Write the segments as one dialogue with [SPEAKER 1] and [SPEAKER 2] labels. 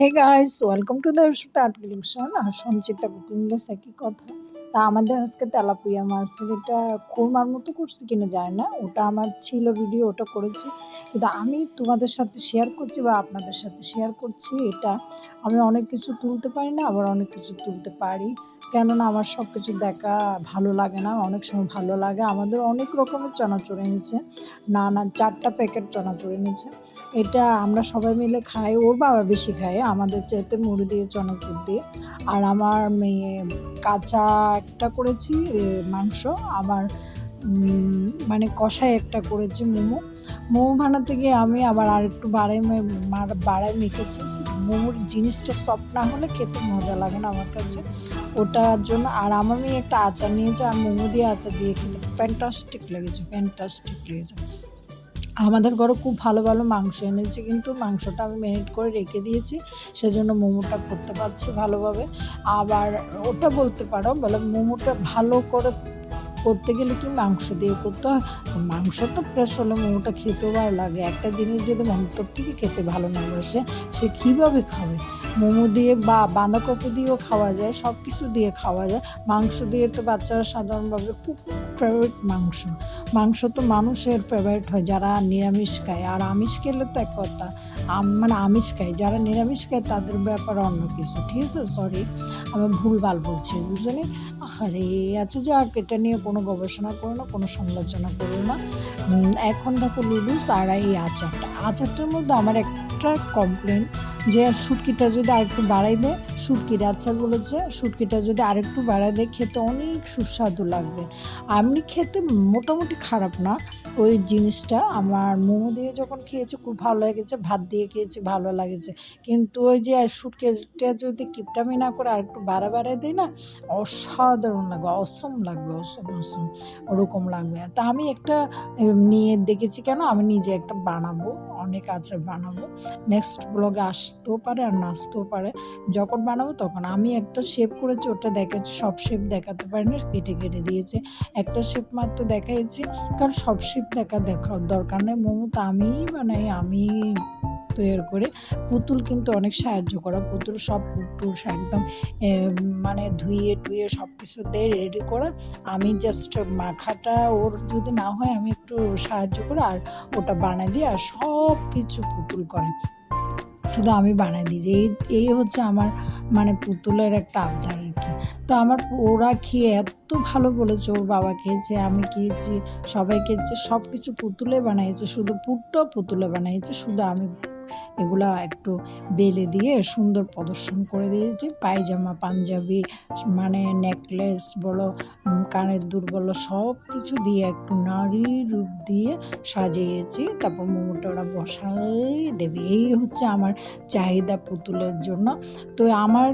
[SPEAKER 1] Hey guys welcome to the start collection R Sanchita cooking দোস একই কথা। তা আমাদের আজকে তেলাপুয়া মাছ এটা কোরমার মতো করছি কিনা যায় না। ওটা আমার ছিল ভিডিও ওটা করেছি। কিন্তু আমি তোমাদের সাথে শেয়ার করছি বা আপনাদের সাথে শেয়ার করছি এটা। আমি অনেক কিছু তুলতে পারি না, আবার অনেক কিছু তুলতে পারি। কেননা আমার সব কিছু দেখা ভালো লাগে না, অনেক সময় ভালো লাগে। আমাদের অনেক রকমের চানাচুর এনেছে। না না চারটা প্যাকেট চানাচুর এনেছে। এটা আমরা সবাই মিলে খাই, ওর বাবা বেশি খায়, আমাদের চাইতে মুড়ি দিয়ে, চনাচুর দিয়ে। আর আমার মেয়ে কাঁচা একটা করেছি মাংস আমার মানে কষায় একটা করেছি মোমো। মোমো বানাতে গিয়ে আমি আবার আর একটু মার- বাড়াই মেখেছি। মোমোর জিনিসটা সফট না হলে খেতে মজা লাগে না আমার কাছে। ওটার জন্য, আর আমার মেয়ে একটা আচার নিয়েছে, আর মোমো দিয়ে আচার দিয়ে খেতে। ফ্যান্টাস্টিক লেগেছে ফ্যান্টাস্টিক লেগেছে। আমাদের ঘরে খুব ভালো ভালো মাংস এনেছে, কিন্তু মাংসটা আমি মেরিট করে রেখে দিয়েছি, সেজন্য মোমোটা করতে পারছি ভালোভাবে। আবার ওটা বলতে পারো, বলে মোমোটা ভালো করে করতে গেলে কি মাংস দিয়ে করতে হয়? মাংসটা ফ্রেশ হলে মোমোটা খেতেও ভালো লাগে। একটা জিনিস যদি মন্তর থেকে খেতে ভালো না বসে, সে কীভাবে খাবে? মোমো দিয়ে বা বাঁধাকপি দিয়েও খাওয়া যায় সব কিছু দিয়ে খাওয়া যায়। মাংস দিয়ে তো বাচ্চারা সাধারণভাবে খুব ফেভারিট মাংস। মাংস তো মানুষের ফেভারিট হয়, যারা নিরামিষ খায়। আর আমিষ খেলে তো এক কথা মানে আমিষ খায়। যারা নিরামিষ খায়, তাদের ব্যাপার অন্য কিছু। ঠিক আছে? সরি আমি ভুলভাল বলছি বুঝলি আরে আচ্ছা যাক, এটা নিয়ে কোনো গবেষণা করো না, কোনো সমালোচনা করো না। এখন দেখো লুডুস আর এই আচারটা। আচারটার মধ্যে আমার একটা কমপ্লেন যে শুটকিটা যদি আরেকটু বাড়াই দেয়, শুটকির আচার বলেছে, শুটকিটা যদি আরেকটু বাড়াই দেয়, খেতে অনেক সুস্বাদু লাগবে। এমনি খেতে মোটামুটি খারাপ না। ওই জিনিসটা আমার মোমো দিয়ে যখন খেয়েছি, খুব ভালো লেগেছে, ভাত দিয়ে খেয়েছি, ভালো লাগেছে। কিন্তু ওই যে শুটকিটা যদি কিপটামি না করে আরেকটু বাড়া বাড়াই দেয় না, অসাধারণ লাগবে, অসম লাগবে, অসম অসম, ওরকম লাগবে। তা আমি একটা নিয়ে দেখেছি কেন? আমি নিজে একটা বানাবো। অনেক আছে বানাবো। নেক্সট ব্লগে আসতেও পারে আর নাচতেও পারে। যখন বানাবো তখন আমি একটা শেপ করেছি, ওটা দেখাচ্ছি, সব শেপ দেখাতে পারি না কেটে কেটে দিয়েছে। একটা শেপ মাত্র দেখাইছি, কারণ সব শেপ দেখা দেখার দরকার নেই মোমো তো আমিই বানাই আমি তৈরি করে। পুতুল কিন্তু অনেক সাহায্য করা। পুতুল সব পুতুল একদম মানে ধুয়ে টুয়ে সব কিছু দিয়ে রেডি করা। আমি জাস্ট মাখাটা ওর যদি না হয় আমি একটু সাহায্য করে আর ওটা বানাই দিই আর সব কিছু পুতুল করে। শুধু আমি বানাই দিই যে এই এই হচ্ছে আমার মানে পুতুলের একটা আবদার আর কি। তো আমার ওরা খেয়ে এত ভালো বলেছে ওর বাবা খেয়েছে আমি খেয়েছি সবাই খেয়েছে সব কিছু পুতুলে বানিয়েছে শুধু পুটটাও পুতুলে বানিয়েছে শুধু আমি এগুলা একটু বেলে দিয়ে সুন্দর প্রদর্শন করে দিয়েছি। পায়জামা, পাঞ্জাবি মানে নেকলেস বলো কানের দুল বলো, সব কিছু দিয়ে একটু নারী রূপ দিয়ে সাজিয়েছি। তারপর মোমোটা ওরা বসাই দেবে। এই হচ্ছে আমার চাহিদা পুতুলের জন্য। তো আমার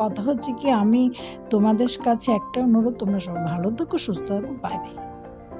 [SPEAKER 1] কথা হচ্ছে কি, আমি তোমাদের কাছে একটা অনুরোধ, তোমরা সব ভালো থাকো, সুস্থ থাকো বাই বাই